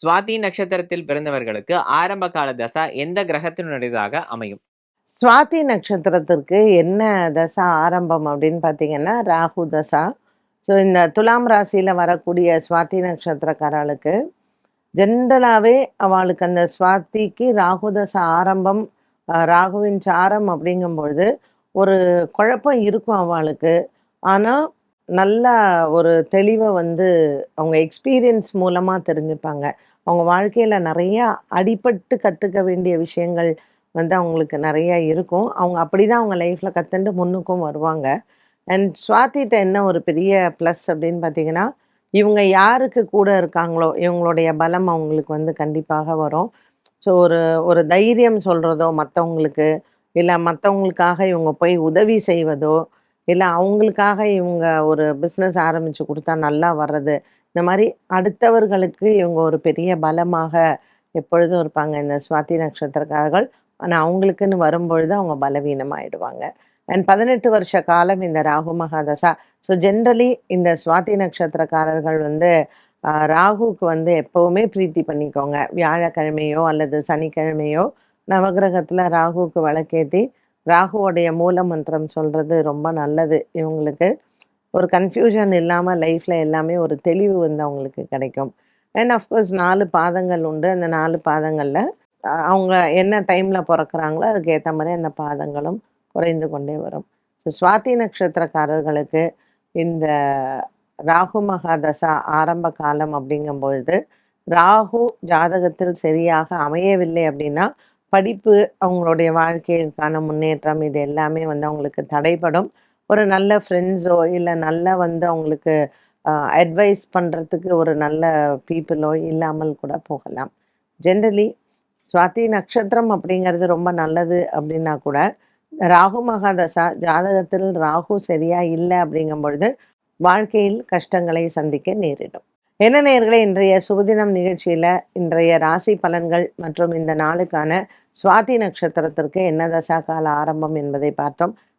சுவாதி நட்சத்திரத்தில் பிறந்தவர்களுக்கு ஆரம்ப கால தசா எந்த கிரகத்தினுடையதாக அமையும்? சுவாதி நட்சத்திரத்திற்கு என்ன தசா ஆரம்பம் அப்படின்னு பார்த்தீங்கன்னா ராகு தசா. ஸோ இந்த துலாம் ராசியில் வரக்கூடிய சுவாதி நட்சத்திரக்காரர்களுக்கு ஜென்ரலாகவே அவளுக்கு அந்த சுவாத்திக்கு ராகு தசா ஆரம்பம் ராகுவின் சாரம் அப்படிங்கும்பொழுது ஒரு குழப்பம் இருக்கும் அவளுக்கு. ஆனால் நல்ல ஒரு தெளிவை வந்து அவங்க எக்ஸ்பீரியன்ஸ் மூலமாக தெரிஞ்சுப்பாங்க. அவங்க வாழ்க்கையில் நிறையா அடிபட்டு கற்றுக்க வேண்டிய விஷயங்கள் வந்து அவங்களுக்கு நிறையா இருக்கும். அவங்க அப்படி தான் அவங்க லைஃப்பில் கற்றுண்டு முன்னுக்கும் வருவாங்க. அண்ட் சுவாத்திட்ட என்ன ஒரு பெரிய ப்ளஸ் அப்படின்னு பார்த்தீங்கன்னா இவங்க யாருக்கு கூட இருக்காங்களோ இவங்களுடைய பலம் அவங்களுக்கு வந்து கண்டிப்பாக வரும். ஸோ ஒரு ஒரு தைரியம் சொல்கிறதோ மற்றவங்களுக்கு இல்லை மற்றவங்களுக்காக இவங்க போய் உதவி செய்வதோ இல்லை அவங்களுக்காக இவங்க ஒரு பிஸ்னஸ் ஆரம்பித்து கொடுத்தா நல்லா வர்றது இந்த மாதிரி அடுத்தவர்களுக்கு இவங்க ஒரு பெரிய பலமாக எப்பொழுதும் இருப்பாங்க. இந்த சுவாதி நட்சத்திரக்காரர்கள். ஆனால் அவங்களுக்குன்னு வரும்பொழுது அவங்க பலவீனமாயிடுவாங்க. அண்ட் பதினெட்டு வருஷ காலம் இந்த ராகு மகாதசா. ஸோ ஜென்ரலி இந்த சுவாதி நட்சத்திரக்காரர்கள் வந்து ராகுக்கு ராகுவுக்கு வந்து எப்போவுமே பிரீத்தி பண்ணிக்கோங்க. வியாழக்கிழமையோ அல்லது சனிக்கிழமையோ நவகிரகத்தில் ராகுவுக்கு விளக்கேற்றி ராகுவோடைய மூல மந்திரம் சொல்கிறது ரொம்ப நல்லது இவங்களுக்கு. ஒரு கன்ஃபியூஷன் இல்லாமல் லைஃப்பில் எல்லாமே ஒரு தெளிவு வந்து அவங்களுக்கு கிடைக்கும். அண்ட் அஃப்கோர்ஸ் நாலு பாதங்கள் உண்டு. அந்த நாலு பாதங்களில் அவங்க என்ன டைமில் பிறக்கிறாங்களோ அதுக்கேற்ற மாதிரி அந்த பாதங்களும் குறைந்து கொண்டே வரும். ஸோ சுவாதி நட்சத்திரக்காரர்களுக்கு இந்த ராகு மகாதசா ஆரம்ப காலம் அப்படிங்கும்பொழுது ராகு ஜாதகத்தில் சரியாக அமையவில்லை அப்படின்னா படிப்பு அவங்களுடைய வாழ்க்கைக்கான முன்னேற்றம் இது எல்லாமே வந்து அவங்களுக்கு தடைப்படும் ஒரு நல்ல ஃப்ரெண்ட்ஸோ இல்லை நல்ல வந்து அவங்களுக்கு அட்வைஸ் பண்ணுறதுக்கு ஒரு நல்ல பீப்புளோ இல்லாமல் கூட போகலாம். ஜென்ரலி சுவாதி நட்சத்திரம் அப்படிங்கிறது ரொம்ப நல்லது அப்படின்னா கூட ராகு மகாதசா ஜாதகத்தில் ராகு சரியா இல்லை அப்படிங்கும் பொழுது வாழ்க்கையில் கஷ்டங்களை சந்திக்க நேரிடும். என்ன நேர்களை இன்றைய சுபதினம் நிகழ்ச்சியில் இன்றைய ராசி பலன்கள் மற்றும் இந்த நாளுக்கான சுவாதி நட்சத்திரத்திற்கு என்ன தசா கால ஆரம்பம் என்பதை பார்த்தோம்.